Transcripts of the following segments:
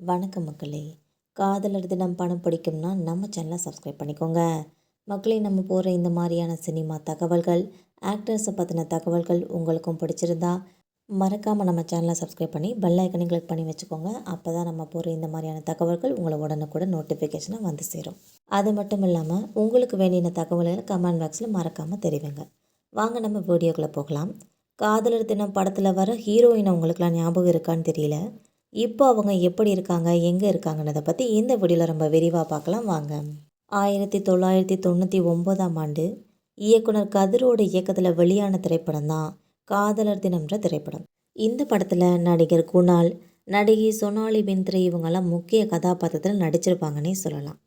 வணக்கம் மக்களே. காதலர் தினம் பணம் பிடிக்கும்னா நம்ம சேனலை சப்ஸ்கிரைப் பண்ணிக்கோங்க. மக்களே நம்ம போகிற இந்த மாதிரியான சினிமா தகவல்கள் ஆக்டர்ஸை பற்றின தகவல்கள் உங்களுக்கும் பிடிச்சிருந்தா மறக்காமல் நம்ம சேனலை சப்ஸ்கிரைப் பண்ணி பெல் ஐக்கனை கிளிக் பண்ணி வச்சுக்கோங்க. அப்போ தான் நம்ம போகிற இந்த மாதிரியான தகவல்கள் உங்களை உடனுக்குடன் நோட்டிஃபிகேஷனாக வந்து சேரும். அது மட்டும் இல்லாமல் உங்களுக்கு வேண்டிய தகவல்களை கமெண்ட் பாக்ஸில் மறக்காமல் தெரிவிங்க. வாங்க நம்ம வீடியோக்குள்ளே போகலாம். காதலர் தினம் படத்தில் வர ஹீரோயினை உங்களுக்குலாம் ஞாபகம் இருக்கான்னு தெரியல. இப்போ அவங்க எப்படி இருக்காங்க எங்கே இருக்காங்கன்றதை பற்றி இந்த வீடியோவில் ரொம்ப விரிவாக பார்க்கலாம். வாங்க. ஆயிரத்தி தொள்ளாயிரத்தி தொண்ணூற்றி ஒம்போதாம் ஆண்டு இயக்குனர் கதிரோட இயக்கத்தில் வெளியான திரைப்படம் தான் காதலர் தினம்ன்ற திரைப்படம். இந்த படத்தில் நடிகர் குணால் நடிகை சொனாலி பிந்த்ரே இவங்கெல்லாம் முக்கிய கதாபாத்திரத்தில் நடிச்சிருப்பாங்கன்னே சொல்லலாம்.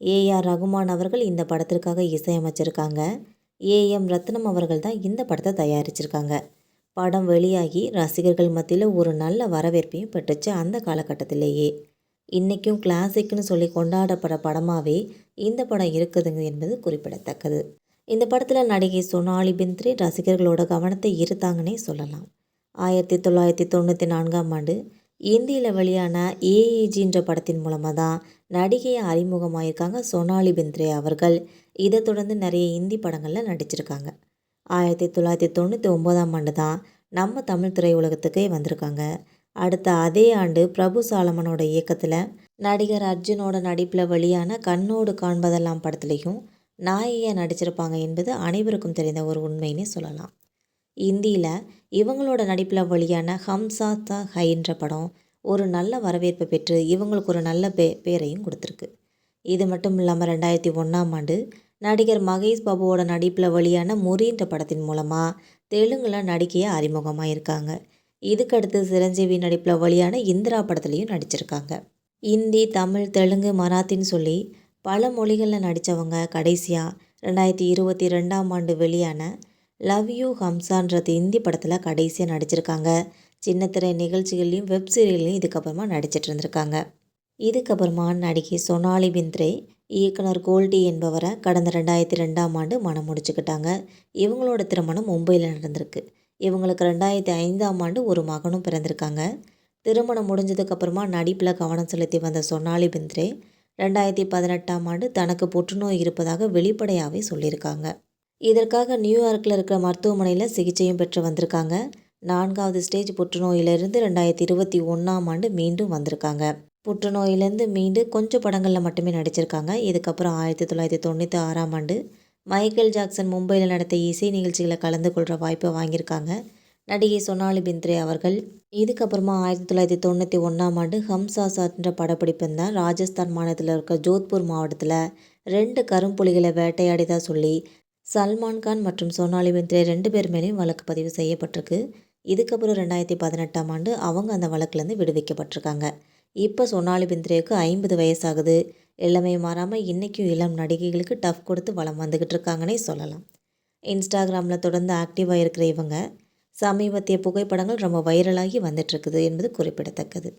ஏஆர் ரகுமான் அவர்கள் இந்த படத்திற்காக இசையமைச்சிருக்காங்க. ஏஎம் ரத்னம் அவர்கள் தான் இந்த படத்தை தயாரிச்சிருக்காங்க. படம் வெளியாகி ரசிகர்கள் மத்தியில் ஒரு நல்ல வரவேற்பையும் பெற்றுச்சு அந்த காலகட்டத்திலேயே. இன்றைக்கும் கிளாசிக்னு சொல்லி கொண்டாடப்படுற படமாகவே இந்த படம் இருக்குதுங்க என்பது குறிப்பிடத்தக்கது. இந்த படத்தில் நடிகை சோனாலி பிந்த்ரி ரசிகர்களோட கவனத்தை ஈர்த்தாங்கன்னே சொல்லலாம். ஆயிரத்தி தொள்ளாயிரத்தி தொண்ணூற்றி நான்காம் ஆண்டு இந்தியில் வெளியான ஏஏஜின்ற படத்தின் மூலமாக தான் நடிகையை அறிமுகமாயிருக்காங்க சோனாலி பிந்த்ரே அவர்கள். இதை தொடர்ந்து நிறைய இந்தி படங்களில் நடிச்சிருக்காங்க. ஆயிரத்தி தொள்ளாயிரத்தி தொண்ணூற்றி ஒம்போதாம் ஆண்டு தான் நம்ம தமிழ் திரையுலகத்துக்கே வந்திருக்காங்க. அடுத்த அதே ஆண்டு பிரபு சாலமனோட இயக்கத்தில் நடிகர் அர்ஜுனோட நடிப்பில் வெளியான கண்ணோடு காண்பதெல்லாம் படத்துலேயும் நாயகியாக நடிச்சிருப்பாங்க என்பது அனைவருக்கும் தெரிந்த ஒரு உண்மைன்னு சொல்லலாம். இந்தியில் இவங்களோட நடிப்பில் வெளியான ஹம்சா த ஹைன்ற படம் ஒரு நல்ல வரவேற்பை பெற்று இவங்களுக்கு ஒரு நல்ல பே பேரையும் கொடுத்துருக்கு. இது மட்டும் இல்லாமல் ரெண்டாயிரத்தி ஒன்றாம் ஆண்டு நடிகர் மகேஷ் பாபுவோட நடிப்பில் வெளியான முறின்ற படத்தின் மூலமாக தெலுங்கில் நடிக்கையாக அறிமுகமாக இருக்காங்க இதுக்கடுத்து சிரஞ்சீவி நடிப்பில் வெளியான இந்திரா படத்துலையும் நடிச்சிருக்காங்க. இந்தி தமிழ் தெலுங்கு மராத்தின்னு சொல்லி பல மொழிகளில் நடித்தவங்க கடைசியாக ரெண்டாயிரத்தி இருபத்தி ரெண்டாம் ஆண்டு வெளியான லவ் யூ ஹம்சான்றது இந்தி படத்தில் கடைசியாக நடிச்சிருக்காங்க. சின்னத்திரை நிகழ்ச்சிகள்லையும் வெப் சீரியல்லையும் இதுக்கப்புறமா நடிச்சிட்டு இருந்திருக்காங்க. இதுக்கப்புறமா நடிகை சோனாலி பிந்த்ரே இயக்குனர் கோல்டி என்பவரை கடந்த ரெண்டாயிரத்தி ரெண்டாம் ஆண்டு மனம் முடிச்சுக்கிட்டாங்க. இவங்களோட திருமணம் மும்பையில் நடந்திருக்கு. இவங்களுக்கு ரெண்டாயிரத்தி ஐந்தாம் ஆண்டு ஒரு மகனும் பிறந்திருக்காங்க. திருமணம் முடிஞ்சதுக்கப்புறமா நடிப்பில் கவனம் செலுத்தி வந்த சொன்னாலி பிந்த்ரே ரெண்டாயிரத்தி பதினெட்டாம் ஆண்டு தனக்கு புற்றுநோய் இருப்பதாக வெளிப்படையாகவே சொல்லியிருக்காங்க. இதற்காக நியூயார்க்கில் இருக்கிற மருத்துவமனையில் சிகிச்சையும் பெற்று வந்திருக்காங்க. நான்காவது ஸ்டேஜ் புற்றுநோயிலிருந்து ரெண்டாயிரத்தி இருபத்தி ஒன்றாம் ஆண்டு மீண்டும் வந்திருக்காங்க. புற்றுநோயிலேருந்து மீண்டு கொஞ்சம் படங்களில் மட்டுமே நடிச்சிருக்காங்க. இதுக்கப்புறம் ஆயிரத்தி தொள்ளாயிரத்தி தொண்ணூற்றி ஆறாம் ஆண்டு மைக்கேல் ஜாக்சன் மும்பையில் நடத்த இசை நிகழ்ச்சிகளை கலந்து கொள்கிற வாய்ப்பை வாங்கியிருக்காங்க. நடிகை சொனாலி பிந்த்ரே அவர்கள். இதுக்கப்புறமா ஆயிரத்தி தொள்ளாயிரத்தி தொண்ணூற்றி ஒன்றாம் ஆண்டு ஹம்சா சாட்ன்ற படப்பிடிப்பு தான் ராஜஸ்தான் மாநிலத்தில் இருக்க ஜோத்பூர் மாவட்டத்தில் ரெண்டு கரும்புலிகளை வேட்டையாடிதான் சொல்லி சல்மான் கான் மற்றும் சோனாலி பிந்த்ரே ரெண்டு பேர் மேலேயும் வழக்கு பதிவு செய்யப்பட்டிருக்கு. இதுக்கப்புறம் ரெண்டாயிரத்தி பதினெட்டாம் ஆண்டு அவங்க அந்த வழக்குலேருந்து விடுவிக்கப்பட்டிருக்காங்க. இப்போ சோனாலி பிந்திரேவுக்கு ஐம்பது வயசாகுது. எல்லாமே மாறாமல் இன்றைக்கும் இளம் நடிகைகளுக்கு டஃப் கொடுத்து வளம் வந்துக்கிட்டு இருக்காங்கன்னே சொல்லலாம். இன்ஸ்டாகிராமில் தொடர்ந்து ஆக்டிவாக இருக்கிற இவங்க சமீபத்திய புகைப்படங்கள் ரொம்ப வைரலாகி வந்துட்டுருக்குது என்பது குறிப்பிடத்தக்கது.